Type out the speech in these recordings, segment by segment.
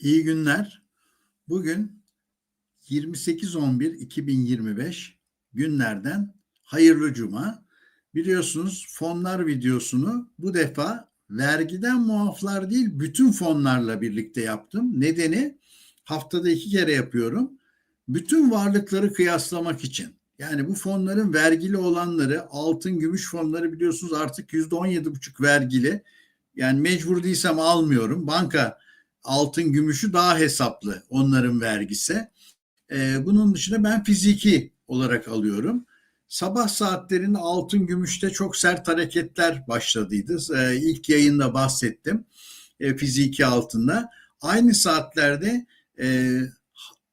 İyi günler. Bugün 28.11.2025 günlerden hayırlı cuma. Biliyorsunuz fonlar videosunu bu defa vergiden muaflar değil bütün fonlarla birlikte yaptım. Nedeni haftada iki kere yapıyorum. Bütün varlıkları kıyaslamak için. Yani bu fonların vergili olanları altın gümüş fonları biliyorsunuz artık yüzde on yedi buçuk vergili. Yani mecbur değilsem almıyorum. Banka altın gümüşü daha hesaplı onların vergisi. Ee, bunun dışında ben fiziki olarak alıyorum. Sabah saatlerinde altın gümüşte çok sert hareketler başladıydı. Ee, ilk yayında bahsettim e, fiziki altında. Aynı saatlerde e,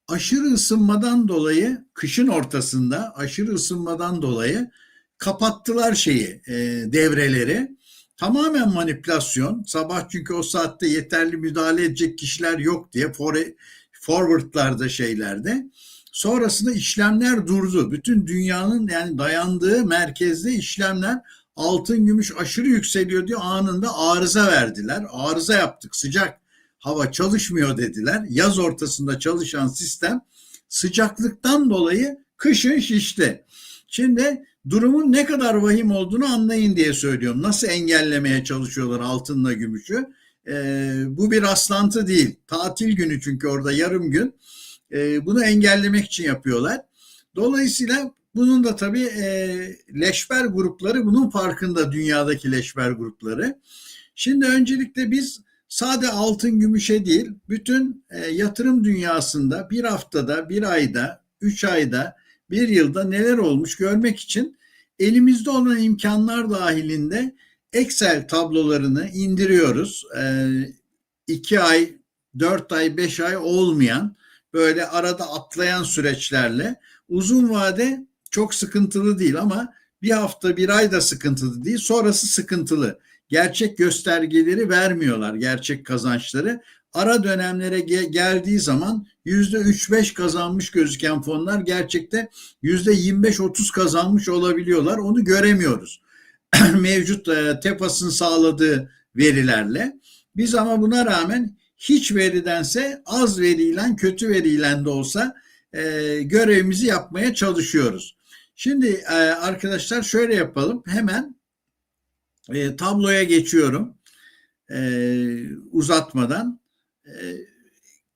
aşırı ısınmadan dolayı kışın ortasında aşırı ısınmadan dolayı kapattılar şeyi e, devreleri. Tamamen manipülasyon. Sabah çünkü o saatte yeterli müdahale edecek kişiler yok diye forwardlarda şeylerde. Sonrasında işlemler durdu. Bütün dünyanın yani dayandığı merkezde işlemler altın gümüş aşırı yükseliyor diye anında arıza verdiler. Arıza yaptık sıcak hava çalışmıyor dediler. Yaz ortasında çalışan sistem sıcaklıktan dolayı kışın şişti. Şimdi durumun ne kadar vahim olduğunu anlayın diye söylüyorum. Nasıl engellemeye çalışıyorlar altınla gümüşü? Ee, bu bir rastlantı değil. Tatil günü çünkü orada yarım gün. Ee, bunu engellemek için yapıyorlar. Dolayısıyla bunun da tabii e, leşber grupları bunun farkında dünyadaki leşber grupları. Şimdi öncelikle biz sade altın gümüşe değil bütün e, yatırım dünyasında bir haftada, bir ayda, üç ayda, bir yılda neler olmuş görmek için elimizde olan imkanlar dahilinde Excel tablolarını indiriyoruz. E, iki ay, dört ay, beş ay olmayan böyle arada atlayan süreçlerle uzun vade çok sıkıntılı değil ama bir hafta bir ay da sıkıntılı değil sonrası sıkıntılı gerçek göstergeleri vermiyorlar, gerçek kazançları. Ara dönemlere ge- geldiği zaman yüzde üç beş kazanmış gözüken fonlar gerçekte yüzde yirmi beş otuz kazanmış olabiliyorlar. Onu göremiyoruz. Mevcut e, TEPAS'ın sağladığı verilerle. Biz ama buna rağmen hiç veridense az veriyle kötü veriyle de olsa e, görevimizi yapmaya çalışıyoruz. Şimdi e, arkadaşlar şöyle yapalım. Hemen e, tabloya geçiyorum. E, uzatmadan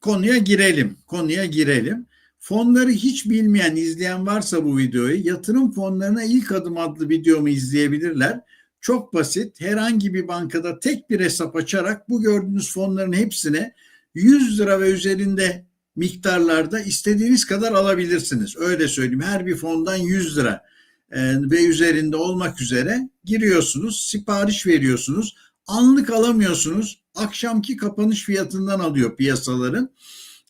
konuya girelim. Konuya girelim. Fonları hiç bilmeyen, izleyen varsa bu videoyu yatırım fonlarına ilk adım adlı videomu izleyebilirler. Çok basit. Herhangi bir bankada tek bir hesap açarak bu gördüğünüz fonların hepsine 100 lira ve üzerinde miktarlarda istediğiniz kadar alabilirsiniz. Öyle söyleyeyim. Her bir fondan 100 lira e, ve üzerinde olmak üzere giriyorsunuz, sipariş veriyorsunuz. Anlık alamıyorsunuz. Akşamki kapanış fiyatından alıyor piyasaların.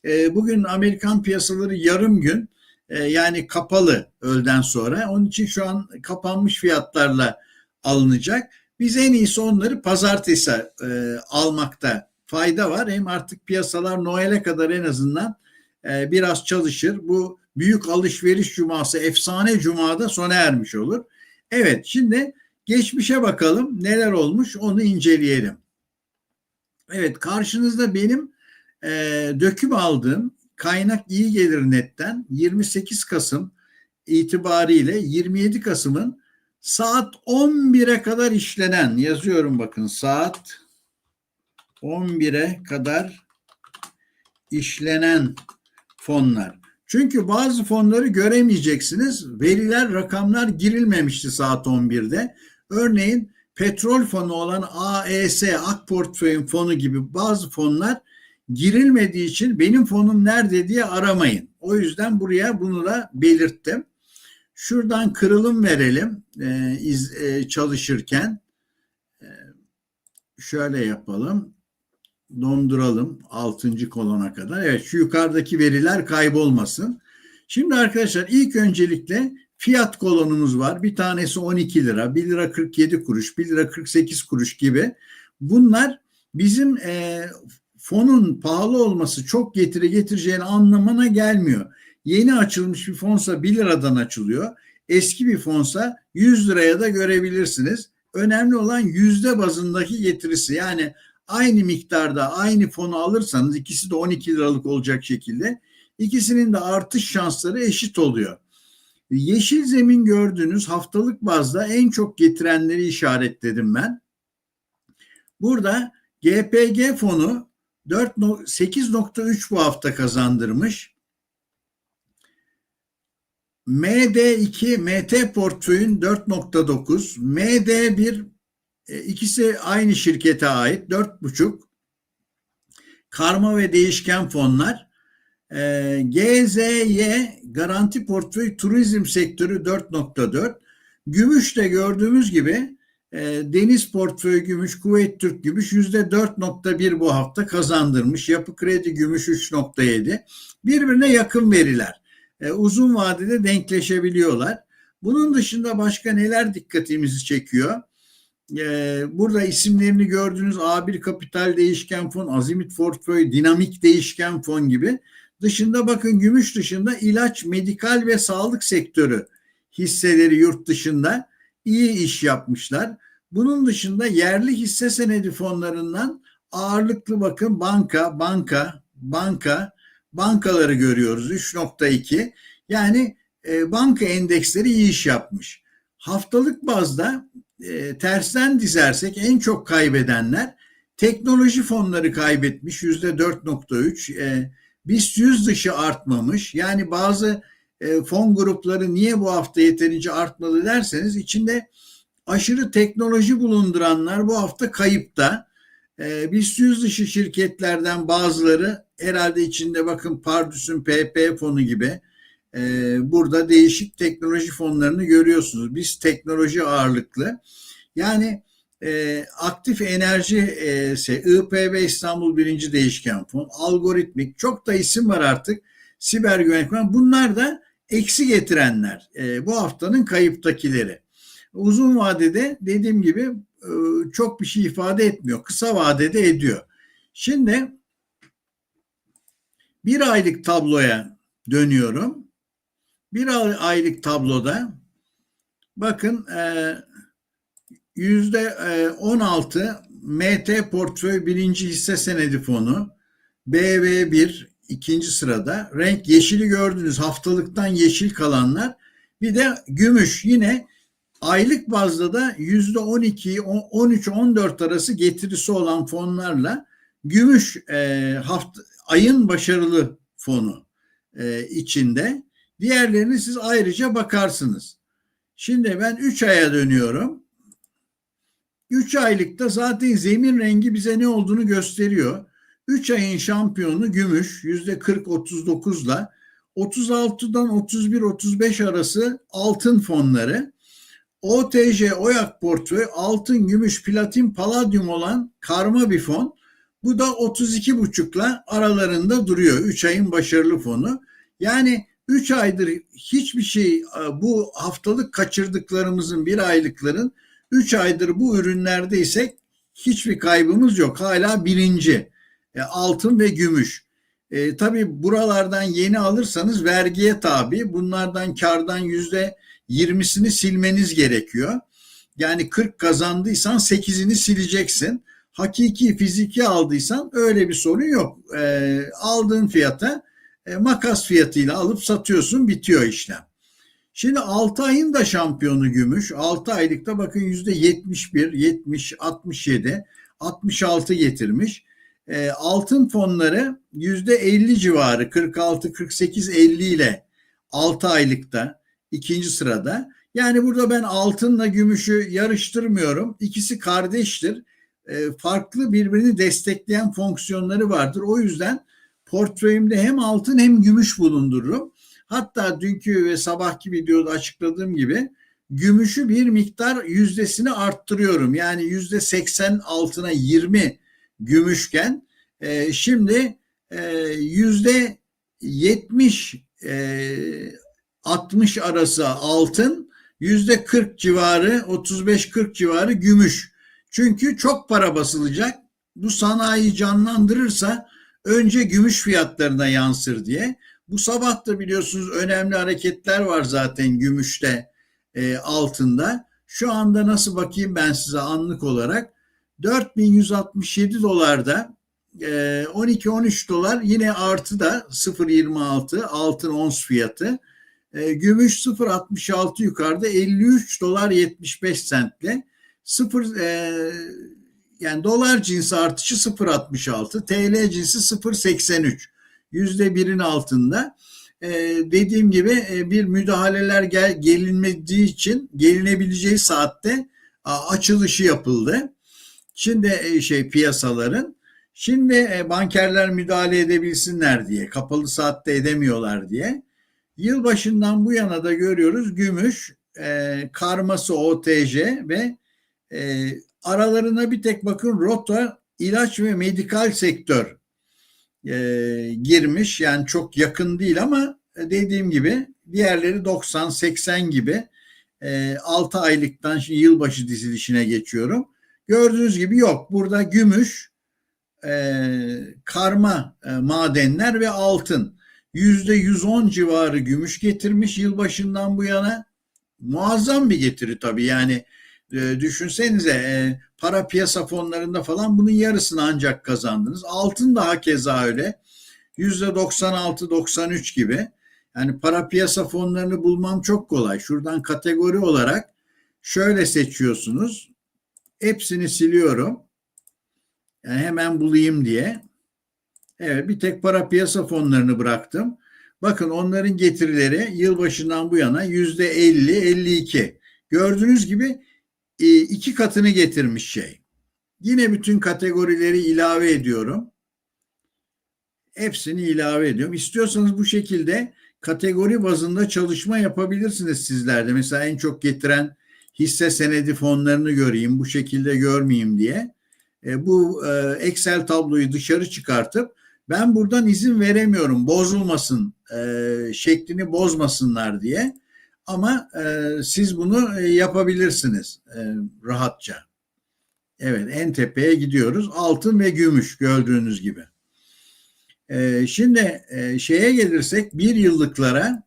E, bugün Amerikan piyasaları yarım gün e, yani kapalı öğleden sonra. Onun için şu an kapanmış fiyatlarla alınacak. Biz en iyisi onları pazartesi e, almakta fayda var. Hem artık piyasalar Noel'e kadar en azından e, biraz çalışır. Bu büyük alışveriş cuması efsane cumada sona ermiş olur. Evet şimdi geçmişe bakalım neler olmuş onu inceleyelim. Evet karşınızda benim e, döküm aldığım kaynak iyi gelir netten 28 Kasım itibariyle 27 Kasım'ın saat 11'e kadar işlenen yazıyorum bakın saat 11'e kadar işlenen fonlar. Çünkü bazı fonları göremeyeceksiniz. Veriler, rakamlar girilmemişti saat 11'de. Örneğin petrol fonu olan AES, Ak Portföy'ün fonu gibi bazı fonlar girilmediği için benim fonum nerede diye aramayın. O yüzden buraya bunu da belirttim. Şuradan kırılım verelim e, iz, e, çalışırken. E, şöyle yapalım donduralım 6. kolona kadar. Evet şu yukarıdaki veriler kaybolmasın. Şimdi arkadaşlar ilk öncelikle fiyat kolonumuz var. Bir tanesi 12 lira, 1 lira 47 kuruş, 1 lira 48 kuruş gibi. Bunlar bizim e, fonun pahalı olması çok getiri getireceğini anlamına gelmiyor. Yeni açılmış bir fonsa 1 liradan açılıyor. Eski bir fonsa 100 liraya da görebilirsiniz. Önemli olan yüzde bazındaki getirisi. Yani aynı miktarda aynı fonu alırsanız ikisi de 12 liralık olacak şekilde ikisinin de artış şansları eşit oluyor. Yeşil zemin gördüğünüz haftalık bazda en çok getirenleri işaretledim ben. Burada GPG fonu 8.3 bu hafta kazandırmış. MD2 MT portföyün 4.9, MD1 e, ikisi aynı şirkete ait 4.5. Karma ve değişken fonlar. E, GZY garanti portföy turizm sektörü 4.4. Gümüş de gördüğümüz gibi e, deniz portföy gümüş, Kuveyt Türk gümüş %4.1 bu hafta kazandırmış. Yapı kredi gümüş 3.7. Birbirine yakın veriler. E, uzun vadede denkleşebiliyorlar. Bunun dışında başka neler dikkatimizi çekiyor? E, burada isimlerini gördüğünüz A1 Kapital Değişken Fon, Azimit Portföy, Dinamik Değişken Fon gibi. Dışında bakın gümüş dışında ilaç, medikal ve sağlık sektörü hisseleri yurt dışında iyi iş yapmışlar. Bunun dışında yerli hisse senedi fonlarından ağırlıklı bakın banka, banka, banka, bankaları görüyoruz 3.2. Yani e, banka endeksleri iyi iş yapmış. Haftalık bazda e, tersten dizersek en çok kaybedenler teknoloji fonları kaybetmiş yüzde 4.3. E, BIST 100 dışı artmamış. Yani bazı e, fon grupları niye bu hafta yeterince artmadı derseniz içinde aşırı teknoloji bulunduranlar bu hafta kayıpta. E, BIST 100 dışı şirketlerden bazıları herhalde içinde bakın Pardus'un PP fonu gibi e, burada değişik teknoloji fonlarını görüyorsunuz. Biz teknoloji ağırlıklı. Yani e, aktif enerji e, şey, IPB İstanbul birinci değişken fon, algoritmik çok da isim var artık. Siber güvenlik. Bunlar da eksi getirenler. E, bu haftanın kayıptakileri. Uzun vadede dediğim gibi e, çok bir şey ifade etmiyor. Kısa vadede ediyor. Şimdi bir aylık tabloya dönüyorum. Bir aylık tabloda bakın e, yüzde 16 e, MT portföy birinci hisse senedi fonu BV1 ikinci sırada renk yeşili gördünüz haftalıktan yeşil kalanlar bir de gümüş yine aylık bazda da yüzde 12 13 14 arası getirisi olan fonlarla gümüş e, hafta ayın başarılı fonu e, içinde diğerlerini siz ayrıca bakarsınız. Şimdi ben 3 aya dönüyorum. 3 aylıkta zaten zemin rengi bize ne olduğunu gösteriyor. 3 ayın şampiyonu gümüş yüzde 40-39 ile 36'dan 31-35 arası altın fonları. OTC OYAK portföy altın, gümüş, platin, paladyum olan karma bir fon. Bu da 32,5'la aralarında duruyor. 3 ayın başarılı fonu. Yani 3 aydır hiçbir şey bu haftalık kaçırdıklarımızın bir aylıkların 3 aydır bu ürünlerdeysek hiçbir kaybımız yok. Hala birinci e, altın ve gümüş. E, tabii buralardan yeni alırsanız vergiye tabi. Bunlardan kardan yüzde yirmisini silmeniz gerekiyor. Yani 40 kazandıysan 8'ini sileceksin. Hakiki fiziki aldıysan öyle bir sorun yok. E, aldığın fiyata e, makas fiyatıyla alıp satıyorsun bitiyor işlem. Şimdi 6 ayın da şampiyonu gümüş. 6 aylıkta bakın yüzde 71, 70, 67, 66 getirmiş. E, altın fonları yüzde 50 civarı 46, 48, 50 ile 6 aylıkta ikinci sırada. Yani burada ben altınla gümüşü yarıştırmıyorum. İkisi kardeştir. E, farklı birbirini destekleyen fonksiyonları vardır. O yüzden portföyümde hem altın hem gümüş bulundururum. Hatta dünkü ve sabahki videoda açıkladığım gibi gümüşü bir miktar yüzdesini arttırıyorum. Yani yüzde 80 altına 20 gümüşken e, şimdi e, yüzde 70 e, 60 arası altın yüzde 40 civarı 35-40 civarı gümüş. Çünkü çok para basılacak. Bu sanayi canlandırırsa önce gümüş fiyatlarına yansır diye. Bu sabah da biliyorsunuz önemli hareketler var zaten gümüşte e, altında. Şu anda nasıl bakayım ben size anlık olarak 4167 dolarda e, 12-13 dolar yine artı da 0.26 altın ons fiyatı. E, gümüş 0.66 yukarıda 53 dolar 75 sentle. 0 e, yani dolar cinsi artışı 0.66, TL cinsi 0.83. Yüzde birin altında. Ee, dediğim gibi e, bir müdahaleler gel, gelinmediği için gelinebileceği saatte a, açılışı yapıldı. Şimdi e, şey piyasaların şimdi e, bankerler müdahale edebilsinler diye kapalı saatte edemiyorlar diye yılbaşından bu yana da görüyoruz gümüş e, karması OTJ ve e, aralarına bir tek bakın rota ilaç ve medikal sektör e, girmiş. Yani çok yakın değil ama dediğim gibi diğerleri 90-80 gibi e, 6 aylıktan şimdi yılbaşı dizilişine geçiyorum. Gördüğünüz gibi yok. Burada gümüş, e, karma e, madenler ve altın. Yüzde 110 civarı gümüş getirmiş yılbaşından bu yana. Muazzam bir getiri tabii yani e, düşünsenize e, para piyasa fonlarında falan bunun yarısını ancak kazandınız. Altın daha keza öyle. Yüzde 96-93 gibi. Yani para piyasa fonlarını bulmam çok kolay. Şuradan kategori olarak şöyle seçiyorsunuz. Hepsini siliyorum. Yani hemen bulayım diye. Evet bir tek para piyasa fonlarını bıraktım. Bakın onların getirileri yılbaşından bu yana yüzde 50-52. Gördüğünüz gibi iki katını getirmiş şey. Yine bütün kategorileri ilave ediyorum. Hepsini ilave ediyorum. İstiyorsanız bu şekilde kategori bazında çalışma yapabilirsiniz sizlerde. Mesela en çok getiren hisse senedi fonlarını göreyim, bu şekilde görmeyeyim diye. E, bu e, Excel tabloyu dışarı çıkartıp ben buradan izin veremiyorum bozulmasın, e, şeklini bozmasınlar diye. Ama e, siz bunu e, yapabilirsiniz e, rahatça. Evet en tepeye gidiyoruz. Altın ve gümüş gördüğünüz gibi. E, şimdi e, şeye gelirsek bir yıllıklara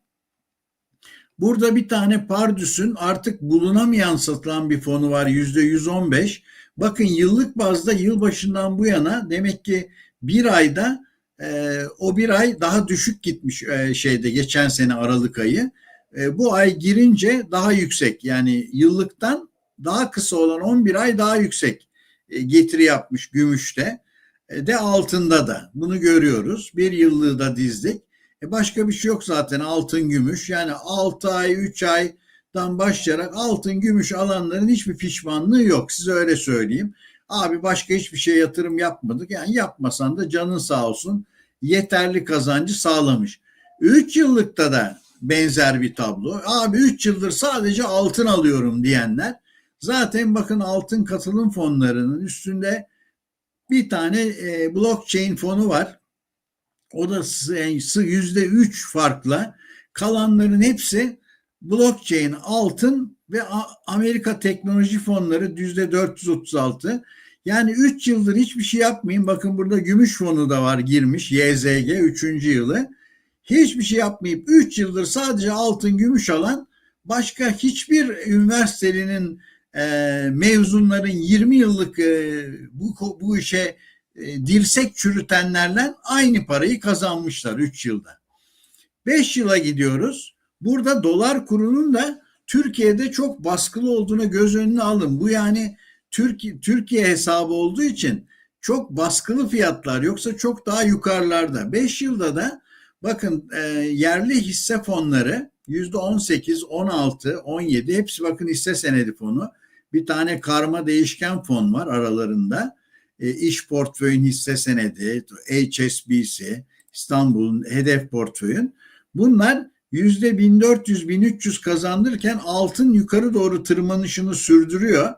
burada bir tane Pardüs'ün artık bulunamayan satılan bir fonu var yüzde 115. Bakın yıllık bazda yılbaşından bu yana demek ki bir ayda e, o bir ay daha düşük gitmiş e, şeyde geçen sene Aralık ayı. E, bu ay girince daha yüksek yani yıllıktan daha kısa olan 11 ay daha yüksek e, getiri yapmış gümüşte e, de altında da bunu görüyoruz. Bir yıllığı da dizdik. Başka bir şey yok zaten altın gümüş yani 6 ay 3 aydan başlayarak altın gümüş alanların hiçbir pişmanlığı yok size öyle söyleyeyim. Abi başka hiçbir şey yatırım yapmadık. Yani yapmasan da canın sağ olsun yeterli kazancı sağlamış. 3 yıllıkta da benzer bir tablo. Abi 3 yıldır sadece altın alıyorum diyenler zaten bakın altın katılım fonlarının üstünde bir tane e, blockchain fonu var. O da yüzde üç farkla kalanların hepsi blockchain, altın ve Amerika teknoloji fonları yüzde 436. Yani 3 yıldır hiçbir şey yapmayın. Bakın burada gümüş fonu da var girmiş. YZG 3. yılı hiçbir şey yapmayıp 3 yıldır sadece altın gümüş alan başka hiçbir üniversitenin e, mezunların 20 yıllık e, bu, bu işe e, dirsek çürütenlerle aynı parayı kazanmışlar 3 yılda. 5 yıla gidiyoruz. Burada dolar kurunun da Türkiye'de çok baskılı olduğunu göz önüne alın. Bu yani Türkiye, Türkiye hesabı olduğu için çok baskılı fiyatlar yoksa çok daha yukarılarda. 5 yılda da Bakın e, yerli hisse fonları yüzde 18, 16, 17 hepsi bakın hisse senedi fonu. Bir tane karma değişken fon var aralarında. E, iş portföyün hisse senedi, HSBC, İstanbul'un hedef portföyün. Bunlar yüzde 1400-1300 kazandırırken altın yukarı doğru tırmanışını sürdürüyor.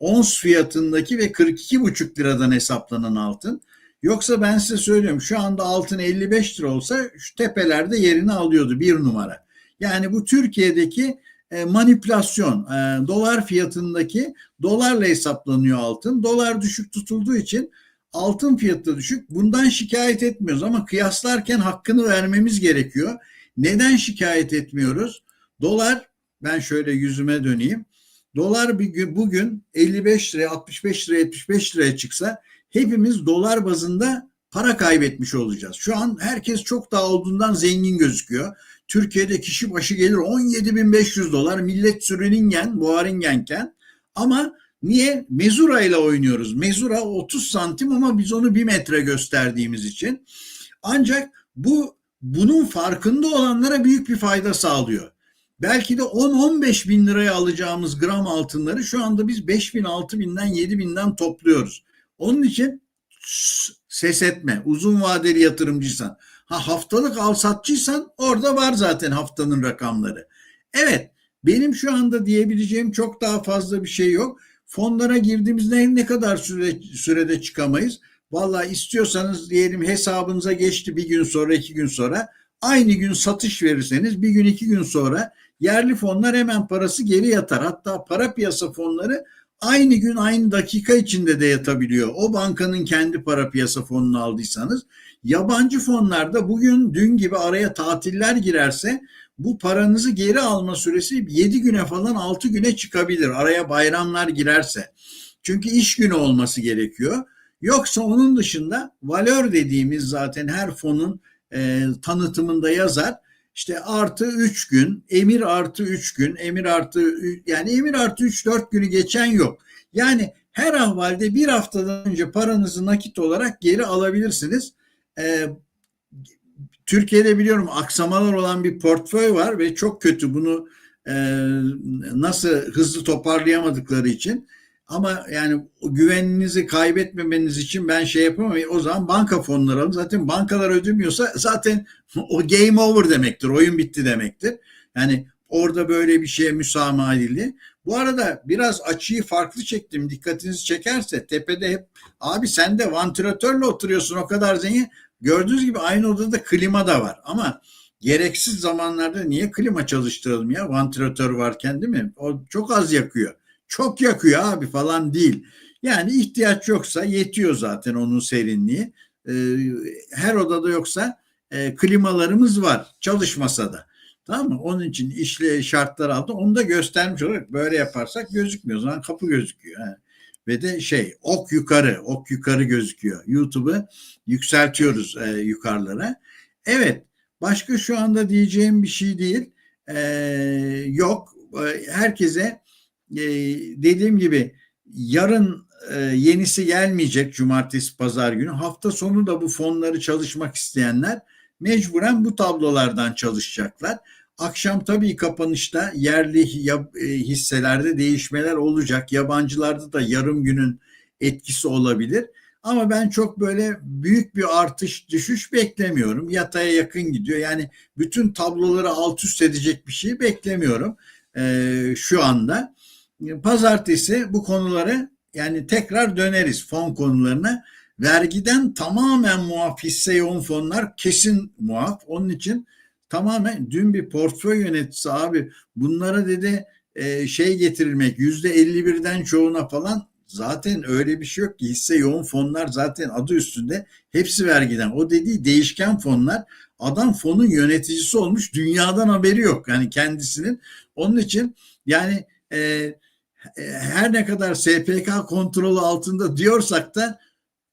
Ons fiyatındaki ve 42,5 liradan hesaplanan altın. Yoksa ben size söylüyorum şu anda altın 55 lira olsa şu tepelerde yerini alıyordu bir numara. Yani bu Türkiye'deki e, manipülasyon. E, dolar fiyatındaki dolarla hesaplanıyor altın. Dolar düşük tutulduğu için altın fiyatı düşük. Bundan şikayet etmiyoruz ama kıyaslarken hakkını vermemiz gerekiyor. Neden şikayet etmiyoruz? Dolar ben şöyle yüzüme döneyim. dolar bir gün, bugün 55 liraya 65 liraya 75 liraya çıksa hepimiz dolar bazında para kaybetmiş olacağız. Şu an herkes çok daha olduğundan zengin gözüküyor. Türkiye'de kişi başı gelir 17.500 dolar millet sürüningen, buharingenken ama niye? Mezura ile oynuyoruz. Mezura 30 santim ama biz onu bir metre gösterdiğimiz için. Ancak bu bunun farkında olanlara büyük bir fayda sağlıyor. Belki de 10-15 bin liraya alacağımız gram altınları şu anda biz 5 bin, 6 binden, 7 binden topluyoruz. Onun için ses etme. Uzun vadeli yatırımcıysan. Ha haftalık al satçıysan orada var zaten haftanın rakamları. Evet benim şu anda diyebileceğim çok daha fazla bir şey yok. Fonlara girdiğimizde ne kadar süre, sürede çıkamayız. Valla istiyorsanız diyelim hesabınıza geçti bir gün sonra iki gün sonra aynı gün satış verirseniz bir gün iki gün sonra yerli fonlar hemen parası geri yatar. Hatta para piyasa fonları aynı gün aynı dakika içinde de yatabiliyor. O bankanın kendi para piyasa fonunu aldıysanız yabancı fonlarda bugün dün gibi araya tatiller girerse bu paranızı geri alma süresi 7 güne falan 6 güne çıkabilir. Araya bayramlar girerse. Çünkü iş günü olması gerekiyor. Yoksa onun dışında valör dediğimiz zaten her fonun e, tanıtımında yazar. İşte artı 3 gün, emir artı 3 gün, emir artı yani emir artı 3-4 günü geçen yok. Yani her ahvalde bir haftadan önce paranızı nakit olarak geri alabilirsiniz. Ee, Türkiye'de biliyorum aksamalar olan bir portföy var ve çok kötü bunu e, nasıl hızlı toparlayamadıkları için. Ama yani güveninizi kaybetmemeniz için ben şey yapamam. O zaman banka fonları alın. Zaten bankalar ödemiyorsa zaten o game over demektir. Oyun bitti demektir. Yani orada böyle bir şeye müsamaha edildi. Bu arada biraz açıyı farklı çektim. Dikkatinizi çekerse tepede hep abi sen de vantilatörle oturuyorsun o kadar zengin. Gördüğünüz gibi aynı odada klima da var ama gereksiz zamanlarda niye klima çalıştıralım ya vantilatör varken değil mi? O çok az yakıyor. Çok yakıyor abi falan değil. Yani ihtiyaç yoksa yetiyor zaten onun serinliği. Ee, her odada yoksa e, klimalarımız var çalışmasa da. Tamam mı? Onun için işle şartlar altında onu da göstermiş olarak böyle yaparsak gözükmüyor. O zaman kapı gözüküyor. Yani. Ve de şey ok yukarı, ok yukarı gözüküyor. YouTube'u yükseltiyoruz e, yukarılara. Evet, başka şu anda diyeceğim bir şey değil. E, yok, e, herkese e, dediğim gibi yarın e, yenisi gelmeyecek cumartesi pazar günü. Hafta sonu da bu fonları çalışmak isteyenler mecburen bu tablolardan çalışacaklar. Akşam tabii kapanışta yerli e, hisselerde değişmeler olacak. Yabancılarda da yarım günün etkisi olabilir. Ama ben çok böyle büyük bir artış düşüş beklemiyorum. Yataya yakın gidiyor. Yani bütün tabloları alt üst edecek bir şey beklemiyorum ee, şu anda. Pazartesi bu konuları yani tekrar döneriz fon konularına. Vergiden tamamen muaf hisse yoğun fonlar kesin muaf. Onun için tamamen dün bir portföy yöneticisi abi bunlara dedi e, şey getirilmek yüzde 51'den çoğuna falan zaten öyle bir şey yok ki hisse yoğun fonlar zaten adı üstünde hepsi vergiden. O dediği değişken fonlar adam fonun yöneticisi olmuş dünyadan haberi yok yani kendisinin. Onun için yani e, her ne kadar SPK kontrolü altında diyorsak da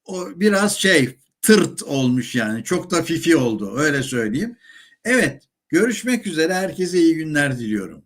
o biraz şey tırt olmuş yani. Çok da fifi oldu öyle söyleyeyim. Evet görüşmek üzere herkese iyi günler diliyorum.